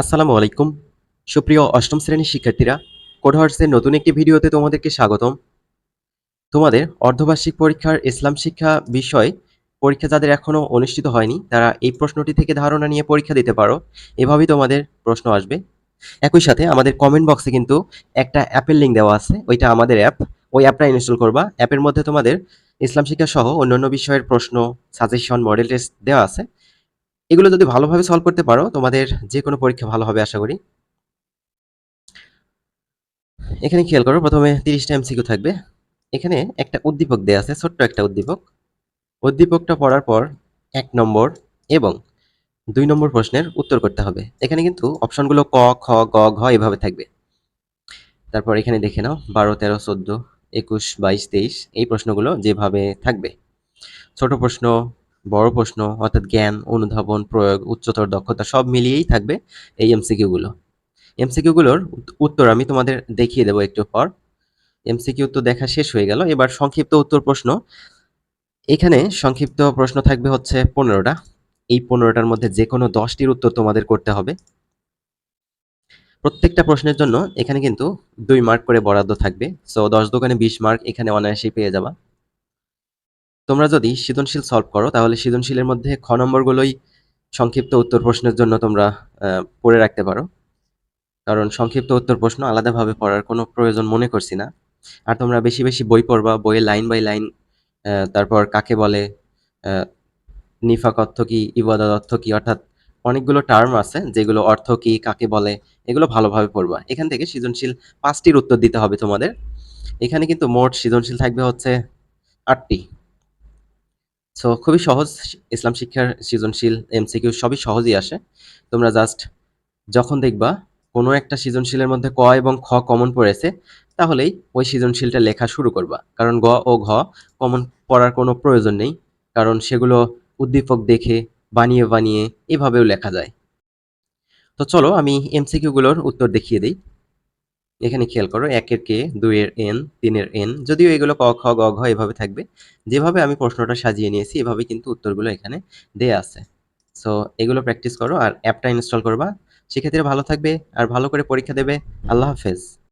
আসসালামু আলাইকুম। সুপ্রিয় অষ্টম শ্রেণির শিক্ষার্থীরা কোডহার্সের নতুন একটি ভিডিওতে তোমাদেরকে স্বাগতম। তোমাদের অর্ধবার্ষিক পরীক্ষার ইসলাম শিক্ষা বিষয় পরীক্ষা যাদের এখনও অনুষ্ঠিত হয়নি, তারা এই প্রশ্নটি থেকে ধারণা নিয়ে পরীক্ষা দিতে পারো। এভাবেই তোমাদের প্রশ্ন আসবে। একই সাথে আমাদের কমেন্ট বক্সে কিন্তু একটা অ্যাপের লিঙ্ক দেওয়া আছে। ওইটা আমাদের অ্যাপ ওই অ্যাপটা ইনস্টল করবা। অ্যাপের মধ্যে তোমাদের ইসলাম শিক্ষা সহ অন্যান্য বিষয়ের প্রশ্ন সাজেশন মডেল টেস্ট দেওয়া আছে। এগুলো যদি ভালোভাবে সলভ করতে পারো, তোমাদের যে কোনো পরীক্ষা ভালো হবে, আশা করি। এখানে খেয়াল করো, প্রথমে তিরিশটা এমসিকিউ থাকবে। এখানে একটা উদ্দীপক দেয়া আছে, ছোট্ট একটা উদ্দীপক। উদ্দীপকটা পড়ার পর এক নম্বর এবং দুই নম্বর প্রশ্নের উত্তর করতে হবে। এখানে কিন্তু অপশনগুলো ক, খ, গ, ঘ এভাবে থাকবে। তারপর এখানে দেখে নাও, বারো, তেরো, চোদ্দ, একুশ, বাইশ, তেইশ, এই প্রশ্নগুলো যেভাবে থাকবে। ছোট প্রশ্ন বড় প্রশ্ন, অর্থাৎ জ্ঞান, অনুধাবন, প্রয়োগ, উচ্চতর দক্ষতা সব মিলিয়েই থাকবে এই এমসিকিউগুলো। এমসিকিউগুলোর উত্তর আমি তোমাদের দেখিয়ে দেবো একটু পর। এমসিকিউ তো দেখা শেষ হয়ে গেল, এবার সংক্ষিপ্ত উত্তর প্রশ্ন। এখানে সংক্ষিপ্ত প্রশ্ন থাকবে হচ্ছে পনেরোটা। এই পনেরোটার মধ্যে যে কোনো দশটির উত্তর তোমাদের করতে হবে। প্রত্যেকটা প্রশ্নের জন্য এখানে কিন্তু দুই মার্ক করে বরাদ্দ থাকবে। সো দশ দোকানে বিশ মার্ক এখানে অনায়াসেই পেয়ে যাবা। তোমরা যদি সৃজনশীল সলভ করো, তাহলে সৃজনশীলের মধ্যে খ নম্বরগুলোই সংক্ষিপ্ত উত্তর প্রশ্নের জন্য তোমরা পড়ে রাখতে পারো। কারণ সংক্ষিপ্ত উত্তর প্রশ্ন আলাদাভাবে পড়ার কোনো প্রয়োজন মনে করছি না। আর তোমরা বেশি বেশি বই পড়বা, বইয়ে লাইন বাই লাইন তারপর কাকে বলে নিফাক অর্থ কি ইবাদত অর্থ কি, অর্থাৎ অনেকগুলো টার্ম আছে যেগুলো অর্থ কি, কাকে বলে, এগুলো ভালোভাবে পড়বা। এখান থেকে সৃজনশীল পাঁচটির উত্তর দিতে হবে তোমাদের। এখানে কিন্তু মোট সৃজনশীল থাকবে হচ্ছে আটটি। সো খুবই সহজ ইসলাম শিক্ষার সৃজনশীল এমসিকিউ সবই সহজই আসে। তোমরা জাস্ট যখন দেখবা কোনো একটা সৃজনশীলের মধ্যে ক এবং খ কমন পড়েছে, তাহলেই ওই সৃজনশীলটা লেখা শুরু করবা। কারণ গ ও ঘ কমন পড়ার কোনো প্রয়োজন নেই, কারণ সেগুলো উদ্দীপক দেখে, বানিয়ে বানিয়ে এভাবেও লেখা যায়। তো চলো আমি এমসিকিউগুলোর উত্তর দেখিয়ে দিই। এখানে খেয়াল করো, একের কে, দুইয়ের এন, তিনের এন, যদিও এগুলো ক, খ, গ, ঘ এভাবে থাকবে। যেভাবে আমি প্রশ্নটা সাজিয়ে নিয়েছি এভাবে কিন্তু উত্তরগুলো এখানে দেয়া আছে। সো এগুলো প্র্যাকটিস করো আর অ্যাপটা ইনস্টল করবা। সেক্ষেত্রে ভালো থাকবে আর ভালো করে পরীক্ষা দেবে। আল্লাহ হাফেজ।